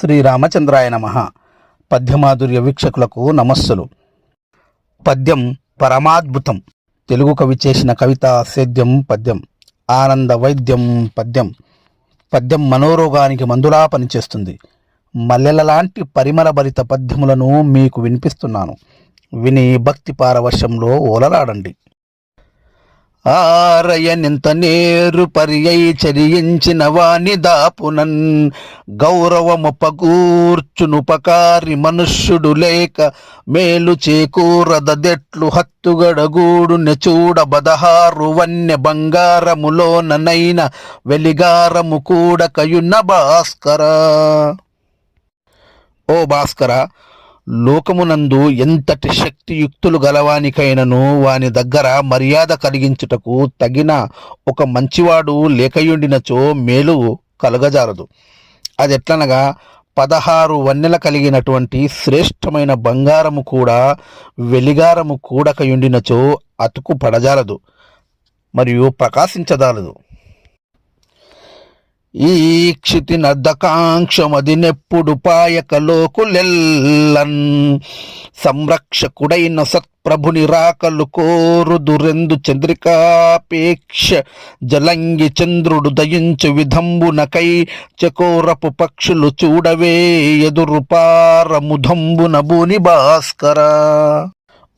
శ్రీరామచంద్రాయ నమ. పద్యమాధుర్య వీక్షకులకు నమస్సులు. పద్యం పరమాద్భుతం. తెలుగు కవి చేసిన కవిత సేద్యం పద్యం. ఆనంద వైద్యం పద్యం. పద్యం మనోరోగానికి మందులా పనిచేస్తుంది. మల్లెల లాంటి పరిమళభరిత పద్యములను మీకు వినిపిస్తున్నాను. విని భక్తి పారవశ్యంలో ఓలలాడండి. ఆరయనింత నేరు పర్యై చరించిన వాని దాపునన్ గౌరవముపగూర్చునుపకారి మనుష్యుడు లేక మేలు చేకూరదెట్లు హత్తుగడగూడు నెచూడ బదహారు వన్య బంగారములోననైన వెలిగారము కూడా కయున్న భాస్కరా. ఓ భాస్కర లోకమునందు ఎంతటి శక్తియుక్తులు గలవానికైనను వాని దగ్గర మర్యాద కలిగించుటకు తగిన ఒక మంచివాడు లేకయుండినచో మేలు కలగజారదు. అది ఎట్లనగా పదహారు వన్నెల కలిగినటువంటి శ్రేష్టమైన బంగారము కూడా వెలిగారము కూడకయుండినచో అతుకు పడజాలదు మరియు ప్రకాశించదాలదు ఈ క్షితి నెప్పుడు పాయకలోకులెల్లన్. సంరక్షకుడైన సత్ప్రభుని రాకలు కోరుదురెందు చంద్రికాపేక్ష. జలంగి చంద్రుడు దయించు విధంబునకై చకోరపు పక్షులు చూడవే ఎదురు పారముధంబున భూని భాస్కర.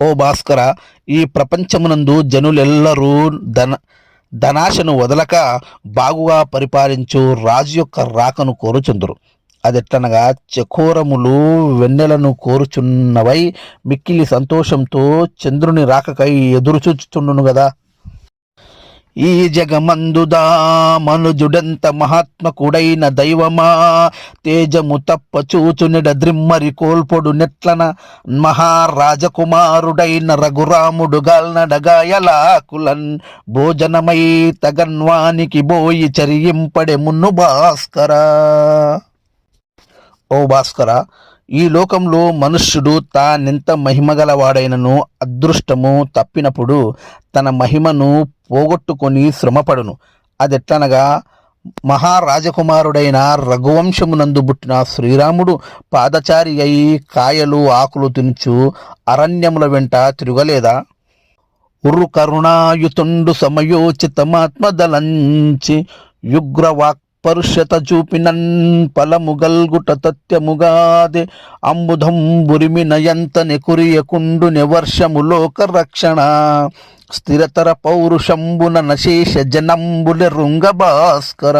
ఓ భాస్కర ఈ ప్రపంచమునందు జనులెల్లరూ ధన ధనాశను వదలక బాగుగా పరిపాలించు రాజు యొక్క రాకను కోరుచుందురు. అదెట్లనగా చకోరములు వెన్నెలను కోరుచున్నవై మిక్కిలి సంతోషంతో చంద్రుని రాకకై ఎదురు చూచుచుండును గదా. ఈ జగమందుదా మనుజుడంత మహాత్మకుడైన దైవమా? తేజము తప్ప చూచునిడ ద్రిమ్మరి కోల్పొడు నెట్లన మహారాజకుమారుడైన రఘురాముడు గాల్నడగాయలాకులన్ భోజనమై తగన్వానికి బోయి చరియింపడే మున్ను భాస్కరా. ఓ భాస్కరా ఈ లోకంలో మనుష్యుడు తానెంత మహిమగలవాడైనను అదృష్టము తప్పినప్పుడు తన మహిమను పోగొట్టుకొని శ్రమపడును. అదెట్లనగా మహారాజకుమారుడైన రఘువంశమునందు పుట్టిన శ్రీరాముడు పాదచారి అయి కాయలు ఆకులు తినుచు అరణ్యముల వెంట తిరగలేదా? ఉర్రు కరుణాయుతుండు సమయోచితమాత్మదలంచి యుగ్రవాక్ పరుషత చూపినన్ ఫలము గల్గుట తత్యముగాదే. అంబుధంబురిమి బురిమిన ఎంతని కురియకుండు వర్షము లోక రక్షణ స్థిరతర పౌరుషంబున నశేష జనంబుల రుంగ భాస్కర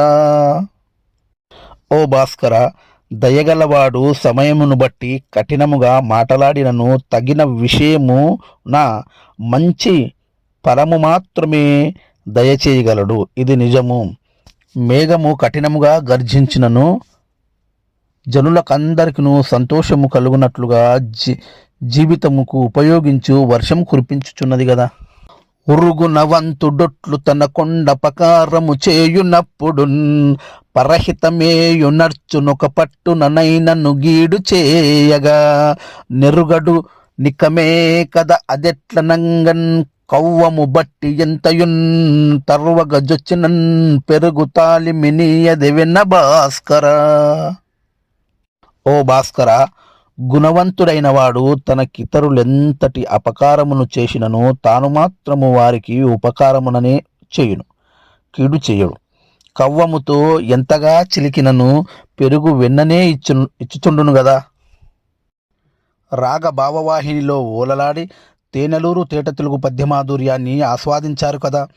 ఓ భాస్కర దయగలవాడు సమయమును బట్టి కఠినముగా మాటలాడినను తగిన విషయము నా మంచి ఫలము మాత్రమే దయచేయగలడు. ఇది నిజము. మేఘము కఠినముగా గర్జించినను జనులకందరికిను సంతోషము కలుగునట్లుగా జీ జీవితముకు ఉపయోగించు వర్షం కురిపించుచున్నది కదా ఉరుగు నవంతుడొట్లు తన కొండ పకారము చేయునప్పుడు పరహితమేయు నర్చునొక పట్టుననైనను గీడు చేయగా నెరుగడు నికమే కద అదెట్ల నంగన్ కవ్వము బట్టి ఎంతయున్ తర్వగ జొచ్చినన్ పెరుగు తాలిమినీయది విన్న భాస్కర. ఓ భాస్కర గుణవంతుడైన వాడు తనకితరులెంతటి అపకారమును చేసినను తాను మాత్రము వారికి ఉపకారముననే చేయును కీడు చేయడు. కవ్వముతో ఎంతగా చిలికినను పెరుగు వెన్ననే ఇచ్చు ఇచ్చుచుండును గదా. రాగ భావవాహినిలో ఓలలాడి తేనెలూరు తేట తెలుగు పద్యమాధుర్యాన్ని ఆస్వాదించారు కదా.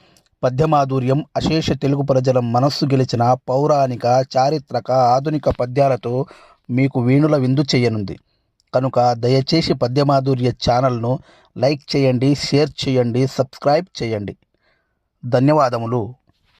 పద్యమాధుర్యం అశేష తెలుగు ప్రజల మనస్సు గెలిచిన పౌరాణిక చారిత్రక ఆధునిక పద్యాలతో మీకు వీణుల విందు చేయనుంది. కనుక దయచేసి పద్యమాధుర్య ఛానల్ను లైక్ చేయండి షేర్ చేయండి సబ్స్క్రైబ్ చేయండి. ధన్యవాదములు.